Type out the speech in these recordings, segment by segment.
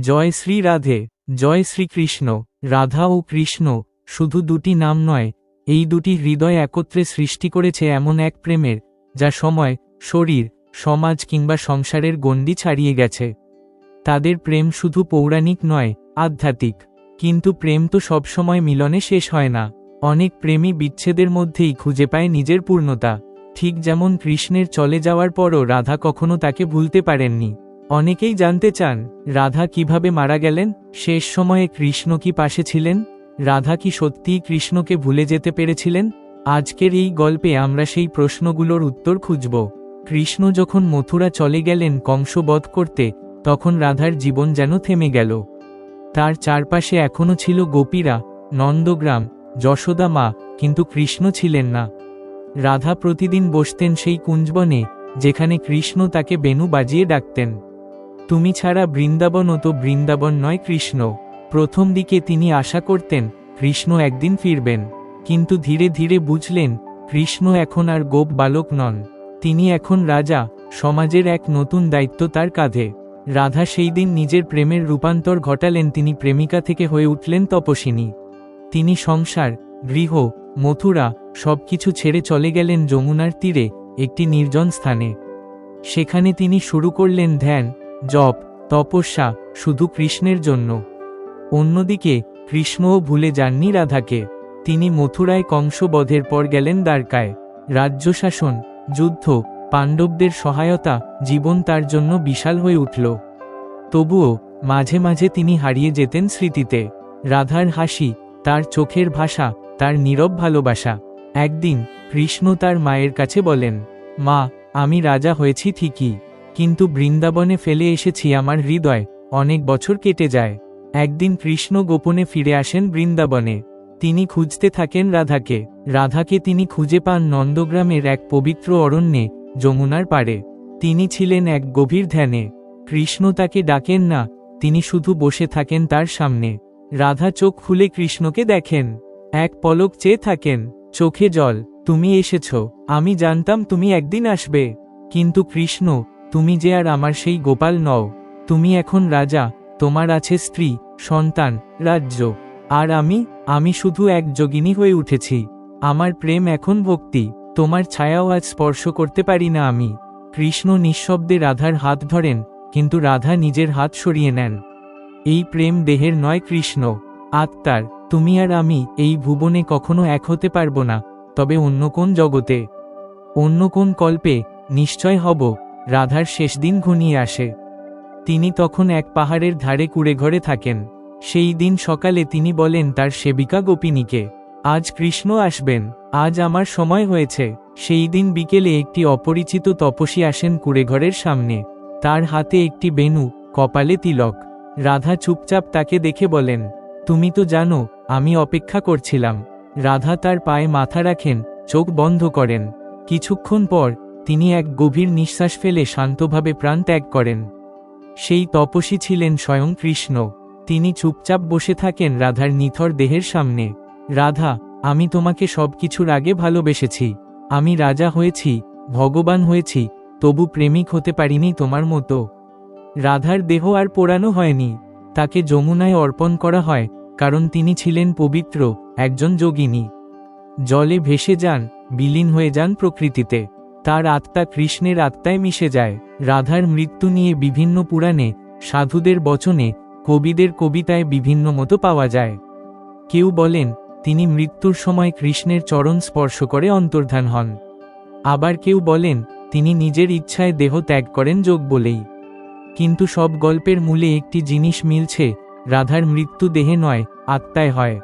জয় শ্রী রাধে, জয় শ্রীকৃষ্ণ রাধা ও কৃষ্ণ, শুধু দুটি নাম নয়, এই দুটি হৃদয় একত্রে সৃষ্টি করেছে এমন এক প্রেমের, যা সময়, শরীর, সমাজ কিংবা সংসারের গণ্ডি ছাড়িয়ে গেছে। তাদের প্রেম শুধু পৌরাণিক নয়, আধ্যাত্মিক। কিন্তু প্রেম তো সবসময় মিলনে শেষ হয় না। অনেক প্রেমী বিচ্ছেদের মধ্যেই খুঁজে পায় নিজের পূর্ণতা। ঠিক যেমন কৃষ্ণের চলে যাওয়ার পরও রাধা কখনো তাকে ভুলতে পারেননি। অনেকেই জানতে চান, রাধা কীভাবে মারা গেলেন, শেষ সময়ে কৃষ্ণ কি পাশে ছিলেন, রাধা কি সত্যিই কৃষ্ণকে ভুলে যেতে পেরেছিলেন? আজকের এই গল্পে আমরা সেই প্রশ্নগুলোর উত্তর খুঁজব। কৃষ্ণ যখন মথুরা চলে গেলেন কংসবধ করতে, তখন রাধার জীবন যেন থেমে গেল। তার চারপাশে এখনও ছিল গোপীরা, নন্দগ্রাম, যশোদা মা, কিন্তু কৃষ্ণ ছিলেন না। রাধা প্রতিদিন বসতেন সেই কুঞ্জবনে, যেখানে কৃষ্ণ তাকে বেনু বাজিয়ে ডাকতেন। তুমি ছাড়া বৃন্দাবন তো বৃন্দাবন নয় কৃষ্ণ। প্রথম দিকে তিনি আশা করতেন, কৃষ্ণ একদিন ফিরবেন। কিন্তু ধীরে ধীরে বুঝলেন, কৃষ্ণ এখন আর গোপ বালক নন। তিনি এখন রাজা, সমাজের এক নতুন দায়িত্ব তার কাঁধে। রাধা সেই দিন নিজের প্রেমের রূপান্তর ঘটালেন, তিনি প্রেমিকা থেকে হয়ে উঠলেন তপস্বিনী। তিনি সংসার, গৃহ, মথুরা, সবকিছু ছেড়ে চলে গেলেন যমুনার তীরে, একটি নির্জন স্থানে। সেখানে তিনি শুরু করলেন ধ্যান জপ, তপস্যা, শুধু কৃষ্ণের জন্য। অন্যদিকে, কৃষ্ণও ভুলে যাননি রাধাকে। তিনি মথুরায় কংসবধের পর গেলেন দ্বারকায়। রাজ্য শাসন যুদ্ধ, পাণ্ডবদের সহায়তা, জীবন তার জন্য বিশাল হয়ে উঠল। তবুও, মাঝে মাঝে তিনি হারিয়ে যেতেন স্মৃতিতে। রাধার হাসি, তার চোখের ভাষা, তার নীরব ভালোবাসা। একদিন, কৃষ্ণ তার মায়ের কাছে বলেন, মা, আমি রাজা হয়েছি ঠিকই। কিন্তু বৃন্দাবনে ফেলে এসেছি আমার হৃদয়, অনেক বছর কেটে যায়। একদিন কৃষ্ণ গোপনে ফিরে আসেন বৃন্দাবনে। তিনি খুঁজতে থাকেন রাধাকে। রাধাকে তিনি খুঁজে পান নন্দগ্রামের এক পবিত্র অরণ্যে, যমুনার পাড়ে। তিনি ছিলেন এক গভীর ধ্যানে। কৃষ্ণ তাকে ডাকেন, না, তিনি শুধু বসে থাকেন তার সামনে। রাধা চোখ খুলে কৃষ্ণকে দেখেন। এক পলক চেয়ে থাকেন, চোখে জল, তুমি এসেছ, আমি জানতাম তুমি একদিন আসবে। কিন্তু কৃষ্ণ তুমি যে আর আমার সেই গোপাল নও, তুমি এখন রাজা, তোমার আছে স্ত্রী, সন্তান, রাজ্য। আর আমি আমি শুধু এক যোগিনী হয়ে উঠেছি। আমার প্রেম এখন ভক্তি, তোমার ছায়াও আজ স্পর্শ করতে পারি না আমি। কৃষ্ণ নিঃশব্দে রাধার হাত ধরেন, কিন্তু রাধা নিজের হাত সরিয়ে নেন। এই প্রেম দেহের নয় কৃষ্ণ। আত্মার, তুমি আর আমি এই ভুবনে কখনো এক হতে পারব না, তবে অন্য কোন জগতে। অন্য কোন কল্পে নিশ্চয় হব। রাধার শেষ দিন ঘনিয়ে আসে। তিনি তখন এক পাহাড়ের ধারে কুড়ে ঘরে থাকেন। সেই দিন সকালে তিনি বলেন তার সেবিকা গোপিনীকে, আজ কৃষ্ণ আসবেন, আজ আমার সময় হয়েছে। সেই দিন বিকেলে একটি অপরিচিত তপসী আসেন কুড়েঘরের সামনে। তার হাতে একটি বেনু কপালে তিলক। রাধা চুপচাপ তাকে দেখে বলেন, তুমি তো জানো, আমি অপেক্ষা করছিলাম। রাধা তার পায়ে মাথা রাখেন, চোখ বন্ধ করেন। কিছুক্ষণ পর তিনি এক গভীর নিঃশ্বাস ফেলে শান্তভাবে প্রাণ ত্যাগ করেন। সেই তপসী ছিলেন স্বয়ং কৃষ্ণ। তিনি চুপচাপ বসে থাকেন রাধার নিথর দেহের সামনে। রাধা, আমি তোমাকে সবকিছুর আগে ভালোবেসেছি। আমি রাজা হয়েছি, ভগবান হয়েছি, তবু প্রেমিক হতে পারিনি তোমার মতো। রাধার দেহ আর পোড়ানো হয়নি। তাকে যমুনায় অর্পণ করা হয়, কারণ তিনি ছিলেন পবিত্র, একজন যোগিনী। জলে ভেসে যান, বিলীন হয়ে যান প্রকৃতিতে। তার আত্মা কৃষ্ণের আত্মায় মিশে যায়। রাধার মৃত্যু নিয়ে বিভিন্ন পুরাণে, সাধুদের বচনে, কবিদের কবিতায় বিভিন্ন মতো পাওয়া যায়। কেউ বলেন, তিনি মৃত্যুর সময় কৃষ্ণের চরণ স্পর্শ করে অন্তর্ধান হন। আবার কেউ বলেন, তিনি নিজের ইচ্ছায় দেহ ত্যাগ করেন যোগ বলেই। কিন্তু সব গল্পের মূলে একটি জিনিস মিলছে, রাধার মৃত্যু দেহে নয়, আত্মায় হয়।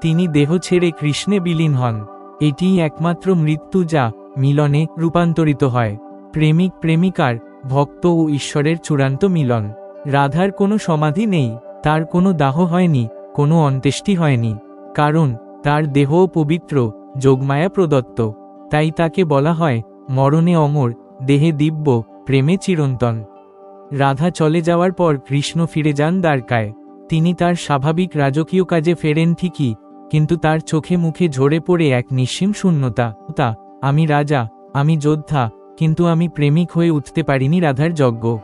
তিনি দেহ ছেড়ে কৃষ্ণে বিলীন হন। এটিই একমাত্র মৃত্যু যা মিলনে রূপান্তরিত হয়। প্রেমিক, প্রেমিকার, ভক্ত ও ঈশ্বরের চূড়ান্ত মিলন। রাধার কোনো সমাধি নেই, তার কোনো দাহ হয়নি, কোনো অন্ত্যেষ্টি হয়নি। কারণ, তার দেহও পবিত্র, যোগমায়া প্রদত্ত। তাই তাকে বলা হয়, মরণে অমর, দেহে দিব্য, প্রেমে চিরন্তন। রাধা চলে যাওয়ার পর কৃষ্ণ ফিরে যান দ্বারকায়। তিনি তার স্বাভাবিক রাজকীয় কাজে ফেরেন ঠিকই, কিন্তু তার চোখে মুখে ঝরে পড়ে এক নিঃসীম শূন্যতা, তা আমি রাজা, আমি যোদ্ধা, কিন্তু আমি প্রেমিক হয়ে উঠতে পারিনি রাধার যজ্ঞ।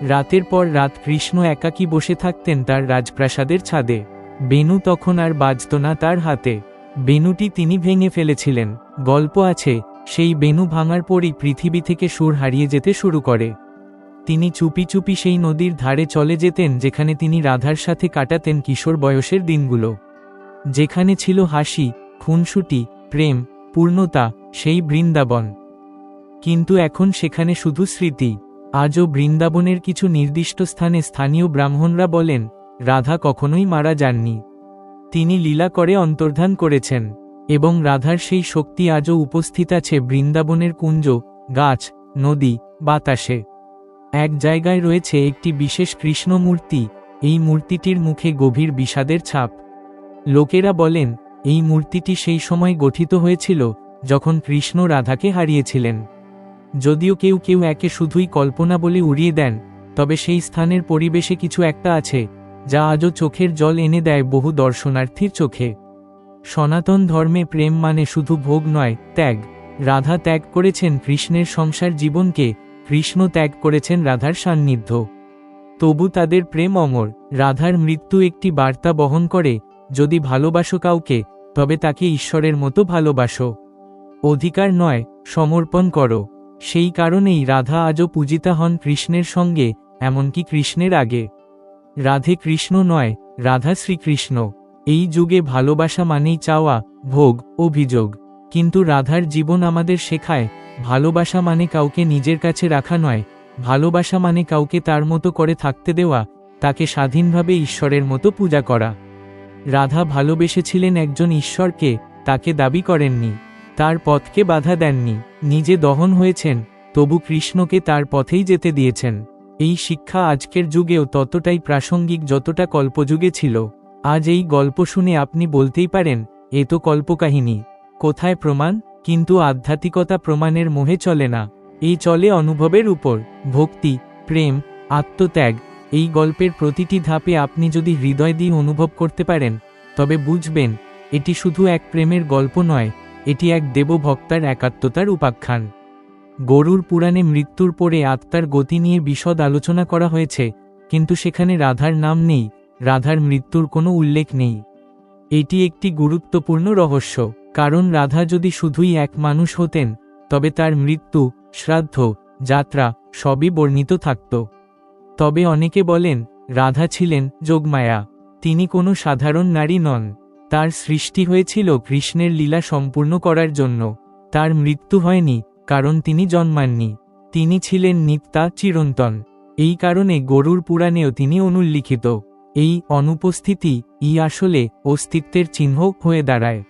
রাতের পর রাত কৃষ্ণ একাকী বসে থাকতেন তার রাজপ্রাসাদের ছাদে। বেনু তখন আর বাজত না তার হাতে। বেনুটি তিনি ভেঙে ফেলেছিলেন। গল্প আছে, সেই বেনু ভাঙার পরই পৃথিবী থেকে সুর হারিয়ে যেতে শুরু করে। তিনি চুপি চুপি সেই নদীর ধারে চলে যেতেন যেখানে তিনি রাধার সাথে কাটাতেন কিশোর বয়সের দিনগুলো। যেখানে ছিল হাসি, খুনসুটি, প্রেম পূর্ণতা, সেই বৃন্দাবন। কিন্তু এখন সেখানে শুধু স্মৃতি। আজও বৃন্দাবনের কিছু নির্দিষ্ট স্থানে স্থানীয় ব্রাহ্মণরা বলেন, রাধা কখনোই মারা যাননি। তিনি লীলা করে অন্তর্ধান করেছেন, এবং রাধার সেই শক্তি আজও উপস্থিত আছে বৃন্দাবনের কুঞ্জ, গাছ, নদী, বাতাসে। এক জায়গায় রয়েছে একটি বিশেষ কৃষ্ণ মূর্তি এই মূর্তিটির মুখে গভীর বিষাদের ছাপ। লোকেরা বলেন এই মূর্তিটি সেই সময় গঠিত হয়েছিল, যখন কৃষ্ণ রাধাকে হারিয়েছিলেন। যদিও কেউ কেউ একে শুধুই কল্পনা বলে উড়িয়ে দেন, তবে সেই স্থানের পরিবেশে কিছু একটা আছে, যা আজও চোখের জল এনে দেয় বহু দর্শনার্থীর চোখে। সনাতন ধর্মে প্রেম মানে শুধু ভোগ নয়, ত্যাগ। রাধা ত্যাগ করেছেন কৃষ্ণের সংসার জীবনকে, কৃষ্ণ ত্যাগ করেছেন রাধার সান্নিধ্য। তবু তাদের প্রেম অমর, রাধার মৃত্যু একটি বার্তা বহন করে যদি ভালোবাসো কাউকে, তবে তাকে ঈশ্বরের মতো ভালোবাসো। অধিকার নয়, সমর্পণ করো। সেই কারণেই রাধা আজও পূজিতা হন কৃষ্ণের সঙ্গে, এমনকি কৃষ্ণের আগে। রাধে কৃষ্ণ নয়, রাধা শ্রীকৃষ্ণ। এই যুগে ভালোবাসা মানেই চাওয়া, ভোগ, অভিযোগ। কিন্তু রাধার জীবন আমাদের শেখায়, ভালোবাসা মানে কাউকে নিজের কাছে রাখা নয়। ভালোবাসা মানে কাউকে তার মতো করে থাকতে দেওয়া, তাকে স্বাধীনভাবে ঈশ্বরের মতো পূজা করা। রাধা ভালোবেসেছিলেন একজন ঈশ্বরকে, তাকে দাবি করেননি, তার পথকে বাধা দেননি, নিজে দহন হয়েছেন, তবু কৃষ্ণকে তার পথেই যেতে দিয়েছেন। এই শিক্ষা আজকের যুগেও ততটাই প্রাসঙ্গিক যতটা কল্পযুগে ছিল। আজ এই গল্প শুনে আপনি বলতেই পারেন, এ তো কল্পকাহিনী। কোথায় প্রমাণ? কিন্তু আধ্যাত্মিকতা প্রমাণের মোহে চলে না। এই চলে অনুভবের উপর, ভক্তি, প্রেম, আত্মত্যাগ এই গল্পের প্রতিটি ধাপে আপনি যদি হৃদয় দিয়ে অনুভব করতে পারেন, তবে বুঝবেন, এটি শুধু এক প্রেমের গল্প নয়, এটি এক দেবভক্তার একাত্মতার উপাখ্যান। গরুর পুরাণে মৃত্যুর পরে আত্মার গতি নিয়ে বিশদ আলোচনা করা হয়েছে, কিন্তু সেখানে রাধার নাম নেই, রাধার মৃত্যুর কোনো উল্লেখ নেই। এটি একটি গুরুত্বপূর্ণ রহস্য, কারণ রাধা যদি শুধুই এক মানুষ হতেন, তবে তার মৃত্যু, শ্রাদ্ধ, যাত্রা সবই বর্ণিত থাকত। তবে অনেকে বলেন, রাধা ছিলেন যোগমায়া। তিনি কোনো সাধারণ নারী নন। তার সৃষ্টি হয়েছিল কৃষ্ণের লীলা সম্পূর্ণ করার জন্য। তার মৃত্যু হয়নি, কারণ তিনি জন্মাননি। তিনি ছিলেন নিত্যা চিরন্তন। এই কারণে গরুর পুরাণেও তিনি অনুল্লিখিত। এই অনুপস্থিতি ই আসলে অস্তিত্বের চিহ্ন হয়ে দাঁড়ায়।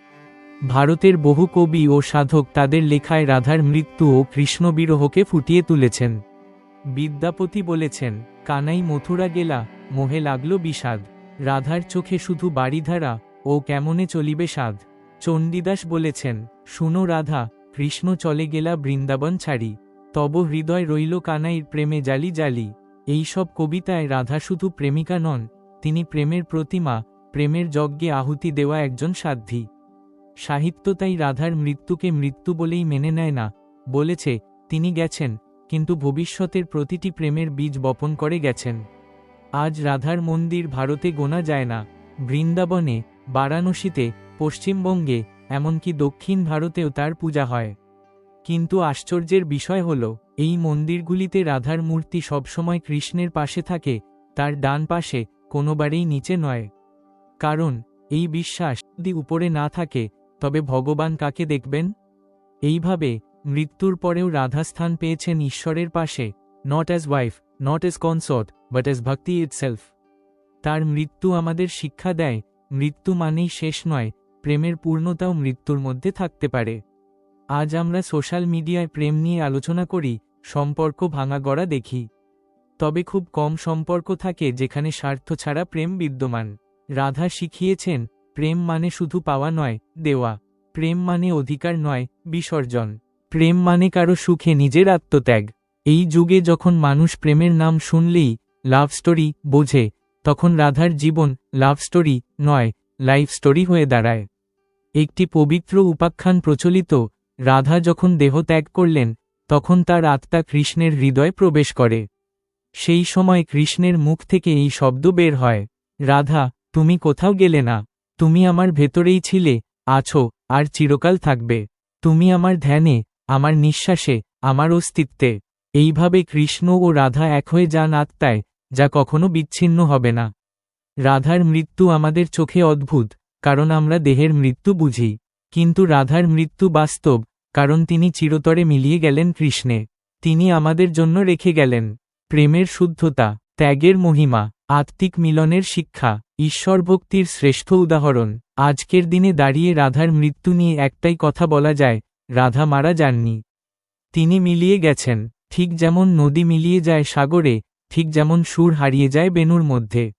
ভারতের বহু কবি ও সাধক তাদের লেখায় রাধার মৃত্যু ও কৃষ্ণ বিরহকে ফুটিয়ে তুলেছেন। বিদ্যাপতি বলেছেন কানাই মথুরা গেলা, মোহে লাগল বিষাদ। রাধার চোখে শুধু বাড়িধারা, ও কেমনে চলিবে সাধ? চণ্ডীদাস বলেছেন, শুনো রাধা, কৃষ্ণ চলে গেলা বৃন্দাবন ছাড়ি। তব হৃদয় রইল কানাইর প্রেমে জালি জালি। এইসব কবিতায় রাধা শুধু প্রেমিকা নন, তিনি প্রেমের প্রতিমা, প্রেমের যজ্ঞে আহুতি দেওয়া একজন সাধ্বী। সাহিত্য তাই রাধার মৃত্যুকে মৃত্যু বলেই মেনে নেয় না। বলেছে, তিনি গেছেন কিন্তু ভবিষ্যতের প্রতিটি প্রেমের বীজ বপন করে গেছেন। আজ রাধার মন্দির ভারতে গোনা যায় না। বৃন্দাবনে, বারাণসীতে, পশ্চিমবঙ্গে, এমনকি দক্ষিণ ভারতেও তার পূজা হয়। কিন্তু আশ্চর্যের বিষয় হল, এই মন্দিরগুলিতে রাধার মূর্তি সবসময় কৃষ্ণের পাশে থাকে, তার ডান পাশে কোনোবারেই নিচে নয়। কারণ, এই বিশ্বাস যদি উপরে না থাকে, তবে ভগবান কাকে দেখবেন? এইভাবে মৃত্যুর পরেও রাধা স্থান পেয়েছেন ঈশ্বরের পাশে not as wife not as consort but as bhakti itself তার মৃত্যু আমাদের শিক্ষা দেয়, মৃত্যু মানেই শেষ নয়, প্রেমের পূর্ণতাও মৃত্যুর মধ্যে থাকতে পারে। আজ আমরা সোশ্যাল মিডিয়ায় প্রেম নিয়ে আলোচনা করি, সম্পর্ক ভাঙা গড়া দেখি। তবে খুব কম সম্পর্ক থাকে যেখানে স্বার্থ ছাড়া প্রেম বিদ্যমান। রাধা শিখিয়েছেন, প্রেম মানে শুধু পাওয়া নয়, দেওয়া। প্রেম মানে অধিকার নয়, বিসর্জন। প্রেম মানে কারও সুখে নিজের আত্মত্যাগ। এই যুগে যখন মানুষ প্রেমের নাম শুনলেই লাভ স্টোরি বোঝে, তখন রাধার জীবন লাভ স্টোরি নয় লাইফ স্টোরি হয়ে দাঁড়ায়। একটি পবিত্র উপাখ্যান প্রচলিত, রাধা যখন দেহ ত্যাগ করলেন, তখন তার আত্মা কৃষ্ণের হৃদয় প্রবেশ করে। সেই সময় কৃষ্ণের মুখ থেকে এই শব্দ বের হয়, রাধা, তুমি কোথাও গেলে না, তুমি আমার ভেতরেই ছিলে, আছো, আর চিরকাল থাকবে, তুমি আমার ধ্যানে আমার নিঃশ্বাসে, আমার অস্তিত্বে। এইভাবে কৃষ্ণ ও রাধা এক হয়ে যান আত্মায় যা কখনো বিচ্ছিন্ন হবে না। রাধার মৃত্যু আমাদের চোখে অদ্ভুত, কারণ আমরা দেহের মৃত্যু বুঝি। কিন্তু রাধার মৃত্যু বাস্তব, কারণ তিনি চিরতরে মিলিয়ে গেলেন কৃষ্ণে। তিনি আমাদের জন্য রেখে গেলেন। প্রেমের শুদ্ধতা, ত্যাগের মহিমা, আত্মিক মিলনের শিক্ষা ঈশ্বর ভক্তির শ্রেষ্ঠ উদাহরণ। আজকের দিনে দাঁড়িয়ে রাধার মৃত্যু নিয়ে একটাই কথা বলা যায় রাধা মারা যাননি। তিনি মিলিয়ে গেছেন, ঠিক যেমন নদী মিলিয়ে যায় সাগরে, ঠিক যেমন সুর হারিয়ে যায় বেনুর মধ্যে।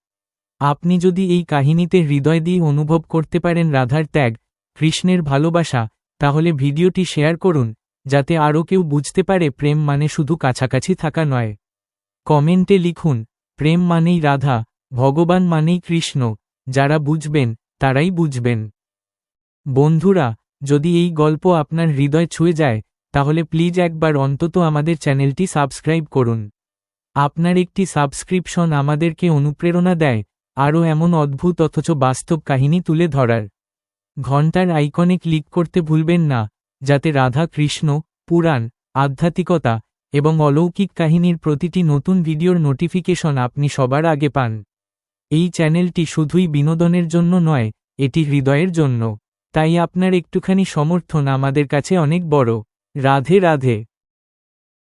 আপনি যদি এই কাহিনীতে হৃদয় দিয়ে অনুভব করতে পারেন রাধার ত্যাগ, কৃষ্ণের ভালোবাসা, তাহলে ভিডিওটি শেয়ার করুন, যাতে আরও কেউ বুঝতে পারে প্রেম মানে শুধু কাছাকাছি থাকা নয়। কমেন্টে লিখুন, প্রেম মানেই রাধা, ভগবান মানেই কৃষ্ণ, যারা বুঝবেন, তারাই বুঝবেন। বন্ধুরা যদি এই গল্প আপনার হৃদয় ছুঁয়ে যায়, তাহলে প্লিজ একবার অন্তত আমাদের চ্যানেলটি সাবস্ক্রাইব করুন। আপনার একটি সাবস্ক্রিপশন আমাদেরকে অনুপ্রেরণা দেয়, আরও এমন অদ্ভুত অথচ বাস্তব কাহিনী তুলে ধরার। ঘণ্টার আইকনে ক্লিক করতে ভুলবেন না, যাতে রাধা কৃষ্ণ, পুরাণ, আধ্যাত্মিকতা এবং অলৌকিক কাহিনীর প্রতিটি নতুন ভিডিওর নোটিফিকেশন আপনি সবার আগে পান। এই চ্যানেলটি শুধুই বিনোদনের জন্য নয়, এটি হৃদয়ের জন্য। তাই আপনার একটুখানি সমর্থন আমাদের কাছে অনেক বড়। রাধে রাধে।